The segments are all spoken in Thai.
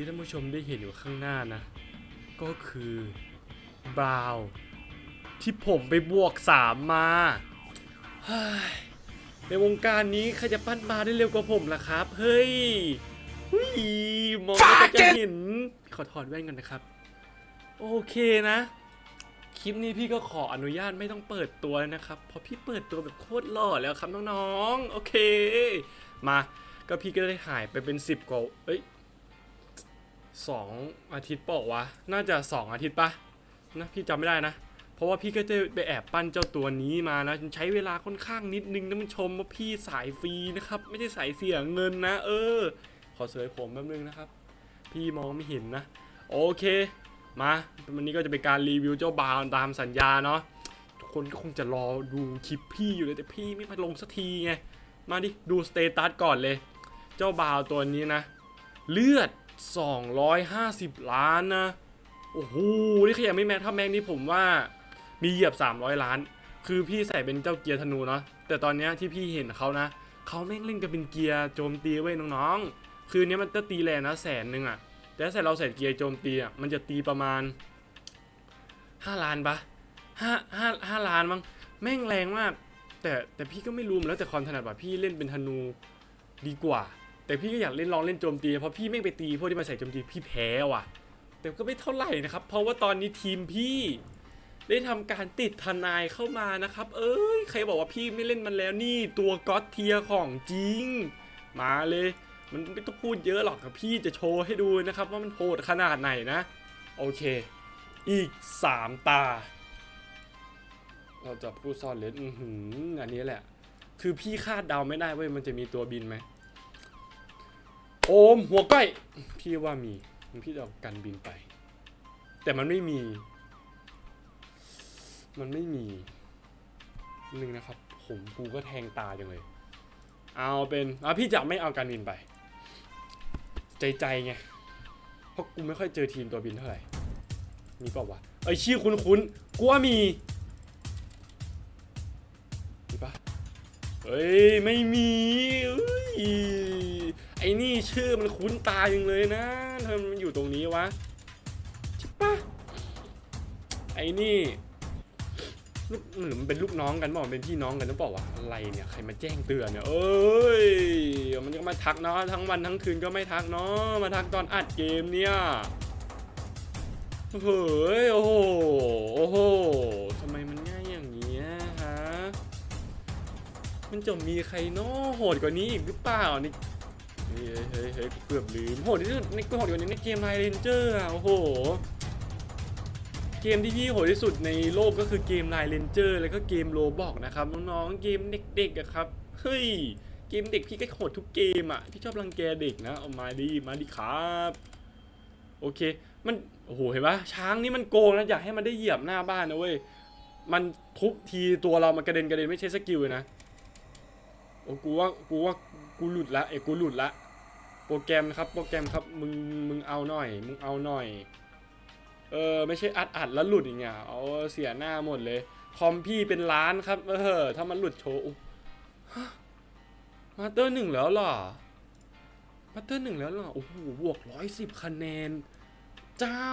ที่ท่านผู้ชมได้เห็นอยู่ข้างหน้านะ ก็คือบราวที่ผมไปบวกสามมา ในวงการนี้ใครจะปั้นบาร์ได้เร็วกว่าผมล่ะครับ เฮ้ยหุยมองแล้วก็จะเห็น ขอถอดแว่นกันนะครับ โอเคนะ คลิปนี้พี่ก็ขออนุญาตไม่ต้องเปิดตัวนะครับ เพราะพี่เปิดตัวแบบโคตรหล่อแล้วครับน้องๆ โอเค มา ก็พี่ก็ได้หายไปเป็น 10 กว่า เอ้ย สองอาทิตย์เปล่าวะ น่าจะ2องอาทิตย์ปะนะพี่จำไม่ได้นะ เพราะว่าพี่ก็จะไปแอบปั้นเจ้าตัวนี้มานะใช้เวลาค่อนข้างนิดนึงนะมันชมว่าพี่สายฟรีนะครับ ไม่ได้สายเสียเงินนะ เออ ขอเสยผมแป๊บนึงนะครับ พี่มองไม่เห็นนะ โอเค มาวันนี้ก็จะเป็นการรีวิวเจ้าบาวตามสัญญาเนาะทุกคนก็คงจะรอดูคลิปพี่อยู่เลยแต่พี่ไม่มาลงสักทีไงมาดิดูสเตตัสก่อนเลย เจ้าบาวตัวนี้นะ เลือด 250 ล้านนะ โอ้โห นี่ขยันไม่แม็กถ้าแม็กนี่ผมว่ามีเหยียบ 300 ล้าน คือพี่ใส่เป็นเจ้าเกียร์ธนูเนาะ แต่ตอนนี้ที่พี่เห็นเขานะ เขาแม่งเล่นกันเป็นเกียร์โจมตีเว้ยน้องๆ คือเนี้ยมันจะตีแรงนะแสนหนึ่งอะแต่ถ้าใส่เราใส่เกียร์โจมตีอะมันจะตีประมาณ 5 ล้านปะห้าห้าห้าล้านมั้ง แม่งแรงมาก แต่แต่พี่ก็ไม่รู้มันแล้วแต่ความถนัดว่าพี่เล่นเป็นธนูดีกว่า แต่พี่ก็อยากเล่นลองเล่นโจมตีเพราะพี่ไม่ไปตีพวกที่มาใส่โจมตีพี่แพ้ว่ะ แต่ก็ไม่เท่าไหร่นะครับ เพราะว่าตอนนี้ทีมพี่ ได้ทำการติดทนายเข้ามานะครับ เอ้ยใครบอกว่าพี่ไม่เล่นมันแล้วนี่ตัวก็อตเทียของจริง มาเลย มันไม่ต้องพูดเยอะหรอกครับพี่จะโชว์ให้ดูนะครับ ว่ามันโหดขนาดไหนนะ โอเค อีก 3 ตา เราจะพูดซ่อนเลนอือหืออันนี้แหละ คือพี่คาดเดาไม่ได้ว้ยมันจะมีตัวบินไหม โอมหัวก้อยพี่ว่ามีมันพี่จะเอากันบินไป แต่มันไม่มี มันไม่มีหนึ่งนะครับ ผมกูก็แทงตาจังเลย เอาเป็นอะพี่จะไม่เอาการบินไป ใจใจไงเพราะกูไม่ค่อยเจอทีมตัวบินเท่าไหร่มีเปล่าวะไอชื่อคุ้นคุ้นกูว่ามีมีปะเฮ้ยไม่มีเอ้ยไอ้นี่ชื่อมันคุ้นตาจังเลยนะทำไมมันอยู่ตรงนี้วะใช่ปะไอ้นี่ลูกหรือมันเป็นลูกน้องกันเปล่เป็นพี่น้องกันหรือเปล่าวะอะไรเนี่ยใครมาแจ้งเตือนเนี่ยเอ้ยมันก็มาทักเนาะทั้งวันทั้งคืนก็ไม่ทักเนาะมาทักตอนอัดเกมเนี่ยเฮ้ยโอ้โหโอ้โหทำไมมันง่ายอย่างเงี้ฮะมันจะมีใครเน้อโหดกว่านี้อีกหรือเปล่านี่ เฮ้ยเฮ้ยเฮ้ยเกือบลืมโหดที่สุดในโหดกว่านี้ในเกมไลเรนเจอร์อะโอ้โห เกมที่พี่โหดที่สุดในโลกก็คือเกมไลเรนเจอร์แล้วก็เกมโรบอกนะครับน้องๆเกมเด็กๆอะครับเฮ้ยเกมเด็กพี่ก็โหดทุกเกมอะพี่ชอบรังแกเด็กนะเอามาดีมาดีครับโอเค มันโอ้โหเห็นปะช้างนี่มันโกงนะอยากให้มันได้เหยียบหน้าบ้านนะเว้ยมันทุบทีตัวเรามันกระเด็นกระเด็นไม่ใช่สกิลเลยนะโอ้กูว่ากูว่า กูหลุดละเอ้ยกูหลุดละโปรแกรมครับโปรแกรมครับมึงมึงเอาหน่อย มึงเอาหน่อย เออไม่ใช่อัดอัดแล้วหลุดอย่างเงี้ยเอาเสียหน้าหมดเลยคอมพี่เป็นล้านครับ เออถ้ามันหลุดโชว์มาเตอร์หนึ่งแล้วหรอมาเตอร์หนึ่งแล้วหรอโอ้โหบวกร้อยสิบคะแนน เจ้า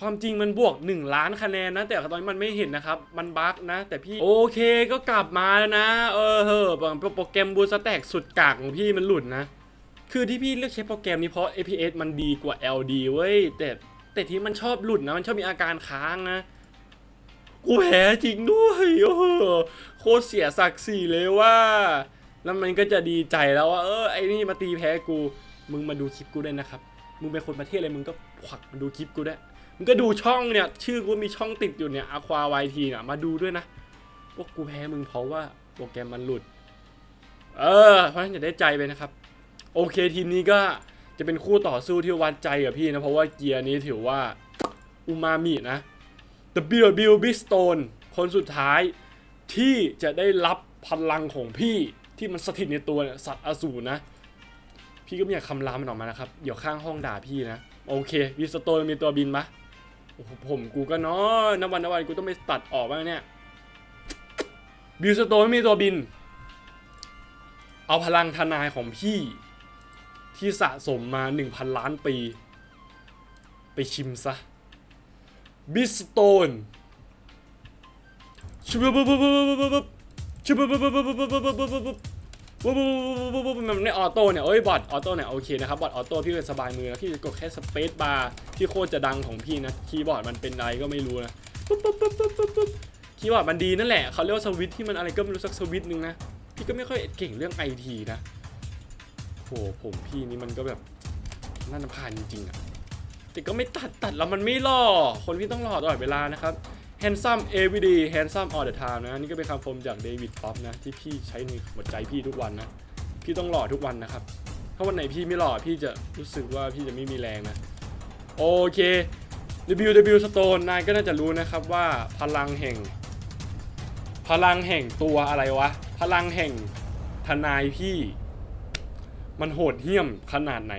ความจริงมันบวก 1 ล้านคะแนนนะ แต่ตอนนี้มันไม่เห็นนะครับ มันบั๊กนะ แต่พี่โอเคก็กลับมาแล้วนะ เออเฮ้อโปรแกรมบูสแต็กสุดกากของพี่มันหลุดนะ คือที่พี่เลือกใช้โปรแกรมนี้เพราะ APS มันดีกว่า LD เว้ยแต่แต่ที่มันชอบหลุดนะ มันชอบมีอาการค้างนะกูแพ้จริงด้วยโอ้โหโคตรเสียศักดิ์ศรีเลยว่า แล้วมันก็จะดีใจแล้วว่าเออไอ้นี่มาตีแพ้กู มึงมาดูคลิปกูได้นะครับ มึงเป็นคนประเทศอะไรมึงก็ขวักมาดูคลิปกูได้ มึงก็ดูช่องเนี่ย ชื่อกูมีช่องติดอยู่เนี่ยอควาไวทีเนี่ยมาดูด้วยนะพวกกูแพ้มึงเพราะว่าโปรแกรมมันหลุด เออ เพราะฉะนั้นอย่าได้ใจไปนะครับ โอเคทีมนี้ก็จะเป็นคู่ต่อสู้ที่วัดใจกับพี่นะ เพราะว่าเกียร์นี้ถือว่าอูมามินะ W B B Stone คนสุดท้ายที่จะได้รับพลังของพี่ที่มันสถิตในตัวเนี่ยสัตว์อสูรนะ พี่ก็ไม่อยากคำรามมันออกมานะครับ เดี๋ยวข้างห้องด่าพี่นะ โอเควิสโตนมีตัวบินปะ โอ้โหผมกูก็เนาะนวันนวันกูต้องไปตัดออกบ้างเนี่ย บิวสโตนไม่มีตัวบิน เอาพลังทนายของพี่ ที่สะสมมา 1,000 ล้านปี ไปชิมซะ บิสโตนชุบปุ๊บปุ๊บปุ๊บปุ๊บปุ๊บชุบปุ๊บปุ๊บ ปุ๊บปุ๊บปุ๊บปุ๊บมันในออโต้เนี่ยเอ้ยบอทออโต้เนี่ยโอเคนะครับบอทออโต้พี่เป็นสบายมือนะพี่กดแค่สเปซบาร์ที่โคตรจะดังของพี่นะคีย์บอร์ดมันเป็นอะไรก็ไม่รู้นะปุ๊บปุ๊บปุ๊บปุ๊บปุ๊บปุ๊บคีย์บอร์ดมันดีนั่นแหละเขาเรียกว่าสวิตที่มันอะไรก็ไม่รู้สักสวิตนึงนะพี่ก็ไม่ค่อยเก่งเรื่องไอทีนะโหผมพี่นี่มันก็แบบน่าจะผ่านจริงๆอะแต่ก็ไม่ตัดตัดแล้วมันไม่หล่อคนพี่ต้องหล่อตลอดเวลานะครับ handsome everyday handsome all the time นะนี่ก็เป็นคำชมจากเดวิดป๊อปนะที่พี่ใช้ในหัวใจพี่ทุกวันนะพี่ต้องหล่อทุกวันนะครับ ถ้าวันไหนพี่ไม่หล่อพี่จะรู้สึกว่าพี่จะไม่มีแรงนะโอเค WW Stone นายก็น่าจะรู้นะครับว่าพลังแห่ง พลังแห่งตัวอะไรวะ พลังแห่งทนายพี่ มันโหดเหี้ยมขนาดไหน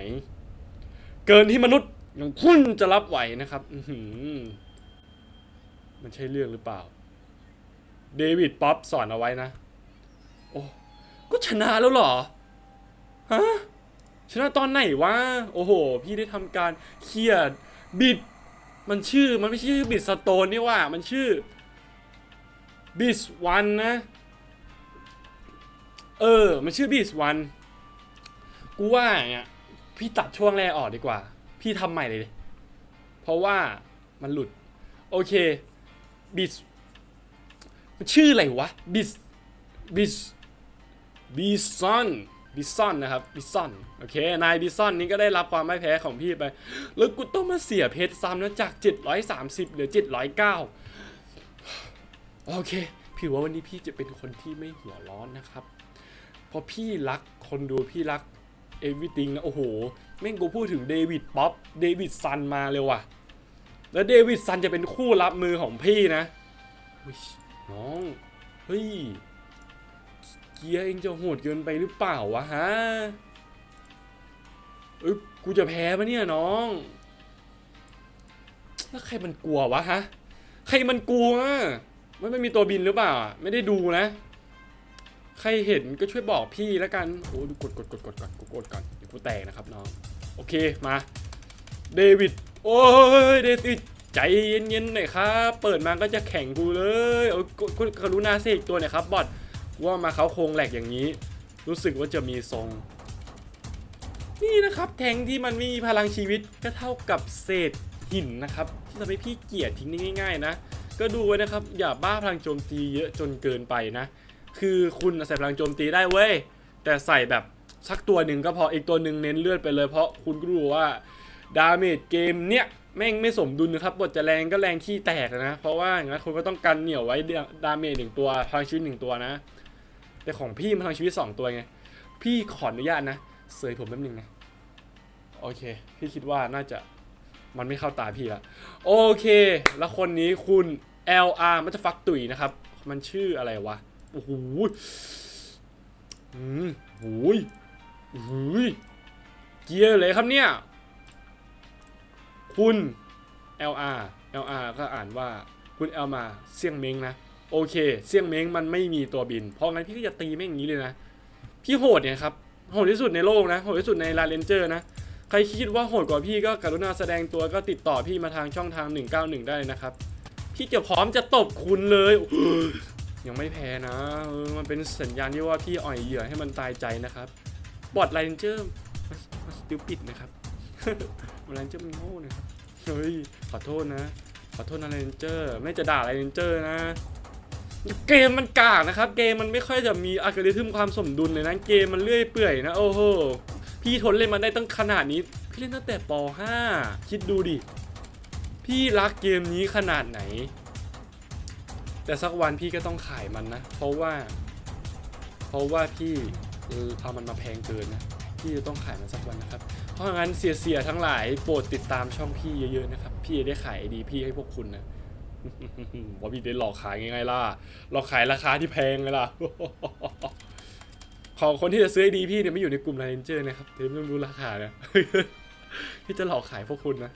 เกินที่มนุษย์อย่างคุณจะรับไหวนะครับอื มันใช่เรื่องหรือเปล่า เดวิดป๊อปสอนเอาไว้นะ โอ้ก็ชนะแล้วเหรอ ฮะ ชนะตอนไหนวะ โอ้โห พี่ได้ทำการเคลียร์บิด มันชื่อ มันไม่ใช่ชื่อบิดสโตนนี่ว่า มันชื่อบิสวันนะ เออ มันชื่อบิสวันกูว่าเนี่ยพี่ตัดช่วงแรกออกดีกว่า พี่ทำใหม่เลย เพราะว่ามันหลุด โอเค บิสมันชื่ออะไรวะบิสบิสบิซอนบิซอนนะครับบิซอนโอเคนายบิซอนนี้ก็ได้รับความไม่แพ้ของพี่ไป แล้วกูต้องมาเสียเพชรซ้ำนะจาก 730เหลือ 709 โอเค พี่ว่าวันนี้พี่จะเป็นคนที่ไม่หัวร้อนนะครับ เพราะพี่รักคนดูพี่รักเอวิติงนะโอ้โหแม่งกูพูดถึงเดวิดป๊อปเดวิดซันมาเลยว่ะ แล้วเดวิดซันจะเป็นคู่รับมือของพี่นะอุ๊ยน้อง เฮ้ย เกียร์เองจะโหดเกินไปหรือเปล่าวะฮะเอ้ยกูจะแพ้ปะเนี่ยน้อง แล้วใครมันกลัววะฮะ ใครมันกลัวมันไม่มีตัวบินหรือเปล่าอะไม่ได้ดูนะ ใครเห็นก็ช่วยบอกพี่แล้วกัน โอ้ดูกดกดกดกดก่อนกดกดก่อนเดี๋ยวกูแตกนะครับน้อง โอเคมา เดวิด โอ้ยเดวิดใจเย็นๆหน่อยครับ เปิดมาก็จะแข่งกูเลยเอากดกดกรุณาเสกตัวหน่อยครับบอทว่ามาเขาโครงแหลกอย่างนี้ รู้สึกว่าจะมีทรง นี่นะครับ แทงที่มันมีพลังชีวิตก็เท่ากับเศษหินนะครับที่ทำให้พี่เกลียดทิ้งได้ง่าย ๆ นะ ก็ดูไว้นะครับ อย่าบ้าพลังโจมตีเยอะจนเกินไปนะ คือคุณใส่พลังโจมตีได้เว้ยแต่ใส่แบบสักตัวหนึ่งก็พออีกตัวหนึ่งเน้นเลือดไปเลยเพราะคุณก็รู้ว่า ดาเมจเกมเนี้ยแม่งไม่สมดุลนะครับบทจะแรงก็แรงขี้แตกนะ เพราะว่าอย่างนั้นคุณก็ต้องกันเหนี่ยวไว้ดาเมจหนึ่งตัวพลังชีวิตหนึ่งตัวนะ แต่ของพี่มันพลังชีวิตสองตัวไง พี่ขออนุญาตนะเสยผมแป๊บนึงนะโอเค พี่คิดว่าน่าจะมันไม่เข้าตาพี่ละโอเค แล้วคนนี้คุณ LR มันจะฟักตุ๋ยนะครับ มันชื่ออะไรวะโอ้โหอืมโอ้ยโอ้ยเกียร์เลยครับเนี่ย คุณ LR LR ก็อ่านว่าคุณเอลมาเสี่ยงเม้งนะ โอเคเสี่ยงเม้งมันไม่มีตัวบิน เพราะงั้นพี่ก็จะตีแม่งอย่างนี้เลยนะ พี่โหดเนี่ยครับ โหดที่สุดในโลกนะ โหดที่สุดในลาเรนเจอร์นะ ใครคิดว่าโหดกว่าพี่ก็กรุณาแสดงตัวก็ติดต่อพี่มาทางช่องทาง 191 ได้นะครับ พี่จะพร้อมจะตบคุณเลย ยังไม่แพ้นะ มันเป็นสัญญาณที่ว่าพี่อ่อยเหยื่อให้มันตายใจนะครับ บอดไลนเจอร์มันสติวปิดนะครับ บอดไลนเจอร์มันโง่นะครับเฮ้ยขอโทษนะ ขอโทษนะไลนเจอร์ไม่จะด่าไลนเจอร์นะ เกมมันกากนะครับ เกมมันไม่ค่อยจะมีอัลกอริทึมความสมดุลเลยนะเกมมันเลื่อยเปื่อยนะโอ้โหพี่ทนเล่นมาได้ตั้งขนาดนี้ พี่เล่นตั้งแต่ป .5 คิดดูดิ พี่รักเกมนี้ขนาดไหน แต่สักวันพี่ก็ต้องขายมันนะ เพราะว่า เพราะว่าพี่เอามันมาแพงเกินนะ พี่จะต้องขายมันสักวันนะครับ เพราะงั้นเสียๆทั้งหลายโปรดติดตามช่องพี่เยอะๆนะครับ พี่จะได้ขายไอดีพี่ให้พวกคุณนะว่าพี่ได้หลอกขายยังไงล่ะหลอกขายราคาที่แพงเลยล่ะของคนที่จะซื้อไอดีพี่เนี่ยไม่อยู่ในกลุ่มไลนเจอร์นะครับเดี๋ยวไม่รู้ราคานะพี่จะหลอกขายพวกคุณนะ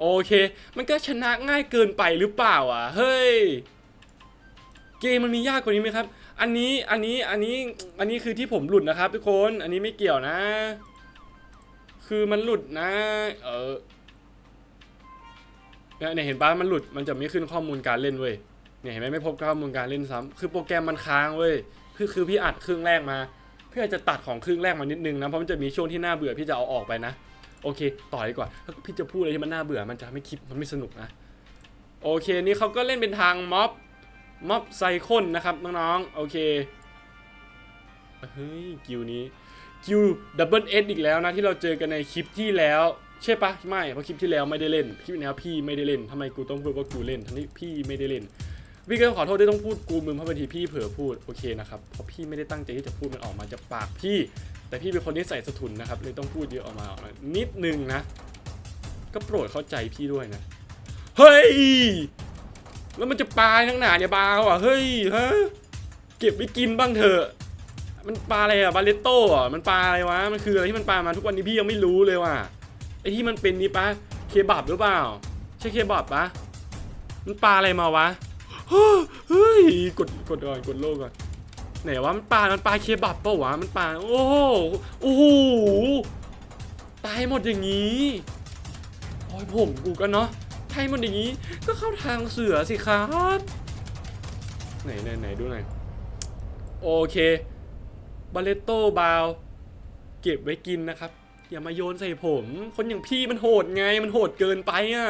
โอเค มันก็ชนะง่ายเกินไปหรือเปล่าอะ เฮ้ย เกมมันมียากกว่านี้ไหมครับ อันนี้ อันนี้ อันนี้ อันนี้คือที่ผมหลุดนะครับทุกคน อันนี้ไม่เกี่ยวนะ คือมันหลุดนะ เออเนี่ยเห็นปะมันหลุดมันจะไม่ขึ้นข้อมูลการเล่นเว้ยเนี่ยเห็นไหมไม่พบข้อมูลการเล่นซ้ำคือโปรแกรมมันค้างเว้ยคือคือพี่อัดครึ่งแรกมา เพื่อจะตัดของครึ่งแรกมานิดนึงนะเพราะมันจะมีช่วงที่น่าเบื่อพี่จะเอาออกไปนะโอเค ต่อดีกว่าถ้าพี่จะพูดอะไรที่มันน่าเบื่อมันจะไม่คลิปมันไม่สนุกนะโอเคนี่เขาก็เล่นเป็นทางม็อบม็อบไซคอนนะครับน้องๆโอเคเฮ้ยกิวนี้ คิวดับเบิลเออีกแล้วนะที่เราเจอกันในคลิปที่แล้ว ใช่ปะไม่เพราะคลิปที่แล้วไม่ได้เล่นคลิปนี้พี่ไม่ได้เล่นทำไมกูต้องพูดว่ากูเล่นทั้งที่พี่ไม่ได้เล่นพี่ก็ต้องขอโทษที่ต้องพูดกูมึงเพราะบางทีพี่เผลอพูดโอเคนะครับเพราะพี่ไม่ได้ตั้งใจที่จะพูดมันออกมาจากปากพี่ แต่พี่เป็นคนที่ใส่สะทุนนะครับเลยต้องพูดเยอะออกมานิดนึงนะ ก็โปรดเข้าใจพี่ด้วยนะเฮ้ยแล้วมันจะปลาทั้งหนาเนี่ยบาวอะเฮ้ยฮะเก็บไว้กินบ้างเถอะ มันปลาอะไรอะบาเลตโต้อะมันปลาอะไรวะ มันคืออะไรที่มันปลามาทุกวันนี้พี่ยังไม่รู้เลยว่ะ ไอที่มันเป็นนี่ปะเคบับหรือเปล่า ใช่เคบับปะมันปลาอะไรมาวะ เฮ้ย กด กดก่อน กดโลกก่อน ไหนวะ มันปลา มันปลาเคบับเปล่าวะ มันปลา โอ้โหโอ้โห ตายหมดอย่างนี้โอ้ยผมกูก็เนาะตายหมดอย่างนี้ ก็เข้าทางเสือสิครับ ไหนไหนไหนดูหน่อย โอเค บาเลตโต้บาวเก็บไว้กินนะครับ อย่ามาโยนใส่ผม คนอย่างพี่มันโหดไงมันโหดเกินไปอะ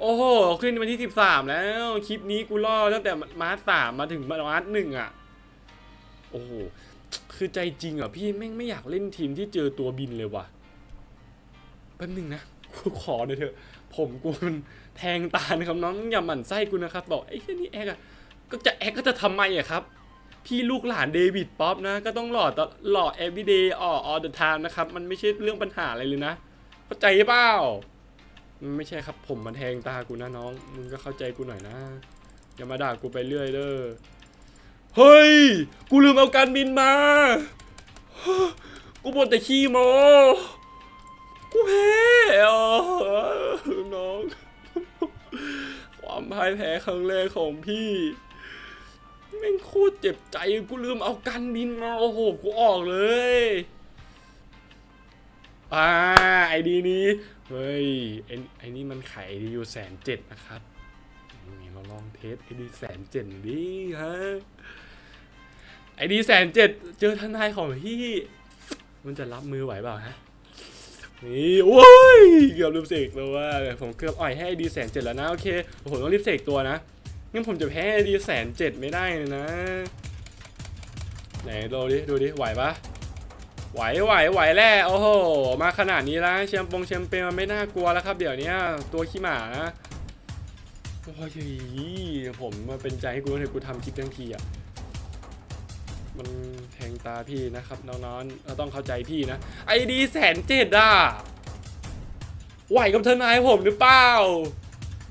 โอ้โห ขึ้นวันที่ 13 แล้ว คลิปนี้กูล่อตั้งแต่มาร์สามมาถึงมาร์สหนึ่งอะ โอ้โห คือใจจริงอะพี่แม่งไม่อยากเล่นทีมที่เจอตัวบินเลยว่ะแป๊บนึงนะกูขอหน่อยเถอะ ผมกูมันแทงตานะครับน้องอย่าหมั่นไส้กูนะครับ บอกไอ้เหี้ยนี่แอกอะก็จะแอกก็จะทำไมอะครับ พี่ลูกหลานเดวิดป๊อปนะ ก็ต้องหล่อตลหล่อ everyday all all the time นะครับ มันไม่ใช่เรื่องปัญหาอะไรเลยนะ เข้าใจเปล่ามันไม่ใช่ครับผมมันแทงตากูนะน้อง มึงก็เข้าใจกูหน่อยนะ อย่ามาด่ากูไปเรื่อยเด้อ เฮ้ย กูลืมเอาการบินมา กูบ่นแต่ขี้โมกูแพ้อ๋อน้อง ความพ่ายแพ้ครั้งแรกของพี่ แม่งโคตรเจ็บใจกูลืมเอากันบินมาโอ้โหกูออกเลยอ่าไอดีนี้เฮ้ยไอไอนี่มันขายดีอยู่แสนเจ็ดนะครับนี่เราลองเทสไอดีแสนเจ็ดดิฮะไอดีแสนเจ็ดเจอทนายของพี่ มันจะรับมือไหวเปล่าฮะนี่โอ้ยเกือบลืมเสกตัวว่าผมเกือบอ่อยให้ไอดีแสนเจ็ดแล้วนะโอเคผมต้องรีบเสกตัวนะ งั้นผมจะแพ้ดีแสนเจ็ดไม่ได้เลยนะ ไหนดูดิ ดูดิ ไหวปะไหวไหวไหวแล่โอ้โห มาขนาดนี้แล้วแชมปงแชมเปญมันไม่น่ากลัวแล้วครับ เดี๋ยวนี้ตัวขี้หมานะโอ้ยผมมาเป็นใจให้กูเลยกูทำคลิปทั้งทีอะ มันแทงตาพี่นะครับน้องๆเราต้องเข้าใจพี่นะ ไอดีแสนเจ็ดอะไหวกับเทนายผมหรือเปล่า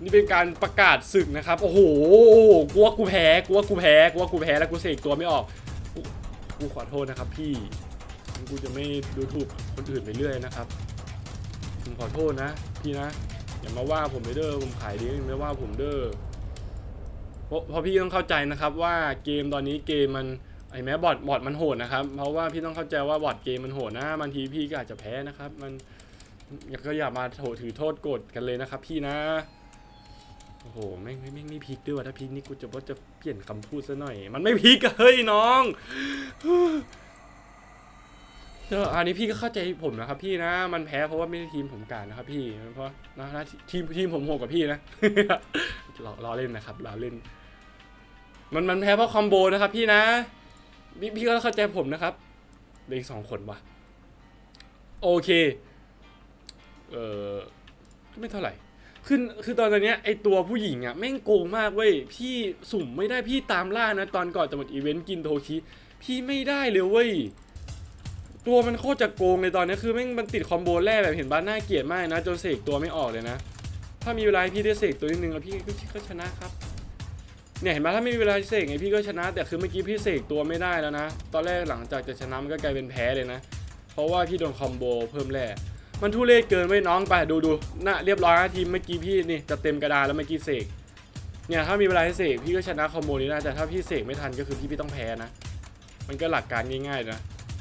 นี่เป็นการประกาศศึกนะครับ โอ้โหกูว่ากูแพ้กูว่ากูแพ้กูว่ากูแพ้แล้วกูเสกตัวไม่ออกกูขอโทษนะครับ พี่กูจะไม่ดูถูกคนอื่นไปเรื่อยนะครับผมขอโทษนะ พี่นะอย่ามาว่าผมเด้อผมขายดีอย่ว่าผมเด้อเพราะพราะพี่ต้องเข้าใจนะครับ ว่าเกมตอนนี้เกมมันไอ้แม้บอทบอทมันโหดนะครับ เพราะว่าพี่ต้องเข้าใจว่าบอทเกมมันโหดนะบางทีพี่ก็อาจจะแพ้นะครับ มันอย่าก็อย่ามาโถถือโทษโกรธกันเลยนะครับ พี่นะ โอ้โหแม่งไม่แม่งไม่พลิกด้วยว่ะถ้าพลิกนี่กูจะว่าจะเปลี่ยนคำพูดซะหน่อย มันไม่พลิกเฮ้ยน้องเอออันนี้พี่ก็เข้าใจผมนะครับพี่นะ มันแพ้เพราะว่าไม่ได้ทีมผมการนะครับพี่เพราะนะนะทีมทีมผมโหกว่าพี่นะล้อเล่นนะครับล้อเล่น มันมันแพ้เพราะคอมโบนะครับพี่นะพี่พี่ก็เข้าใจผมนะครับเหลืออีกสองคนว่ะโอเค เออไม่เท่าไหร่ คือคือตอนเนี้ยไอตัวผู้หญิงอะแม่งโกงมากเว้ยพี่สุ่มไม่ได้พี่ตามล่านะ ตอนก่อนจะหมดอีเวนต์กินโทชิพี่ไม่ได้เลยเว้ยตัวมันโคตรจะโกงเลยตอนนี้คือแม่งมันติดคอมโบแรกแบบเห็นบ้านน่าเกลียดมากนะจนเสกตัวไม่ออกเลยนะ ถ้ามีเวลาพี่ได้เสกตัวนิดนึงแล้วพี่ก็ชนะครับเนี่ยเห็นไหมถ้าไม่มีเวลาเสกไงพี่ก็ชนะ แต่คือเมื่อกี้พี่เสกตัวไม่ได้แล้วนะ ตอนแรกหลังจากจะชนะมันก็กลายเป็นแพ้เลยนะ เพราะว่าพี่โดนคอมโบเพิ่มแร่ มันทุเรศเกินไว้น้องไปดูดูน่ะเรียบร้อยนะทีมเมื่อกี้พี่นี่จะเต็มกระดานแล้วเมื่อกี้เสกเนี่ยถ้ามีเวลาให้เสกพี่ก็ชนะคอมโบนี้ได้แต่ถ้าพี่เสกไม่ทันก็คือพี่พี่ต้องแพ้นะ มันก็หลักการง่ายๆนะ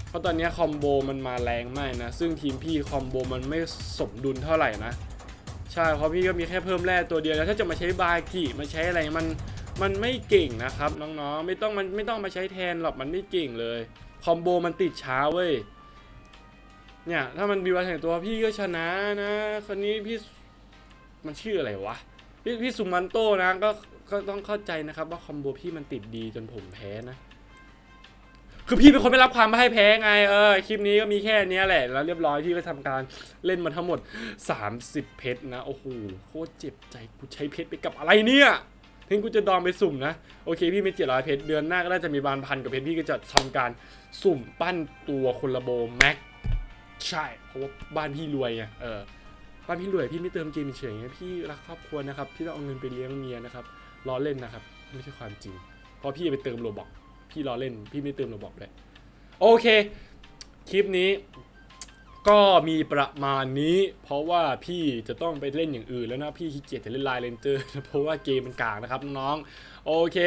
เพราะตอนนี้คอมโบมันมาแรงมากนะซึ่งทีมพี่คอมโบมันไม่สมดุลเท่าไหร่นะใช่เพราะพี่ก็มีแค่เพิ่มแร่ตัวเดียวแล้วถ้าจะมาใช้บากิมาใช้อะไรมันมันไม่เก่งนะครับน้องๆไม่ต้องมันไม่ต้องมาใช้แทนหรอกมันไม่เก่งเลยคอมโบมันติดช้าเว้ย เนี่ย ถ้ามันบีวันแห่งตัวพี่ก็ชนะนะ คนนี้พี่มันชื่ออะไรวะ พี่พี่สุมันโตนะก็ก็ต้องเข้าใจนะครับ ว่าคอมโบพี่มันติดดีจนผมแพ้นะ คือพี่เป็นคนไม่รับความพ่ายแพ้ไงเออคลิปนี้ก็มีแค่นี้แหละ แล้วเรียบร้อยพี่ก็ทำการเล่นมาทั้งหมด 30 เพชรนะโอ้โหโคตรเจ็บใจกูใช้เพชรไปกับอะไรเนี่ยถึงกูจะดองไปสุ่มนะ โอเคพี่มีเจ็ดร้อยเพชรเดือนหน้าก็น่าจะมีบานพันกับเพชรพี่ก็จะทำการสุ่มปั้นตัวคนละโบแม็ก ใช่เพราะว่าบ้านพี่รวยไงเออบ้านพี่รวยพี่ไม่เติมเกมเฉยไงพี่รักครอบครัวนะครับพี่ต้องเอาเงินไปเลี้ยงเมียนะครับล้อเล่นนะครับ ไม่ใช่ความจริงเพราะพี่ไปเติมโลบอกพี่ล้อเล่น พี่ไม่เติมโลบอกด้วยโอเค คลิปนี้ก็มีประมาณนี้ เพราะว่าพี่จะต้องไปเล่นอย่างอื่นแล้วนะ พี่ขี้เกียจจะเล่นไลน์เลนเจอร์เพราะว่าเกมมันกลางนะครับน้องๆโอเค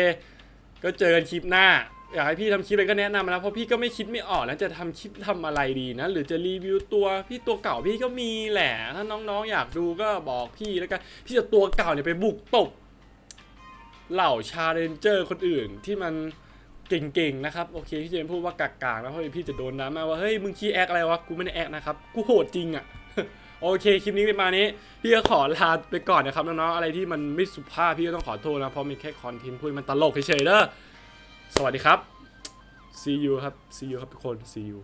ก็เจอกันคลิปหน้า อยากให้พี่ทำคลิปอะไรก็แนะนำนะเพราะพี่ก็ไม่คิดไม่ออกนะจะทำคลิปทำอะไรดีนะ หรือจะรีวิวตัวพี่ตัวเก่าพี่ก็มีแหละถ้าน้องๆ อยากดูก็บอกพี่แล้วกันพี่จะตัวเก่าเนี่ยไปบุกตบเหล่าชาเลนเจอร์คนอื่นที่มันเก่งๆนะครับ โอเคพี่จะเป็นพูดว่ากากๆนะเพราะพี่จะโดนนะมาว่าเฮ้ยมึงขี้แอคอะไรวะกูไม่ได้แอคนะครับกูโหดจริงอะ่ะโอเคคลิปนี้ประมาณนี้ พี่ก็ขอลาไปก่อนนะครับน้องๆอะไรที่มันไม่สุภาพพี่ก็ต้องขอโทษนะเพราะมีแค่คอนเทนต์พูดมันตลกเฉยๆเด้อ สวัสดีครับ see you ครับ see you ครับทุกคน see you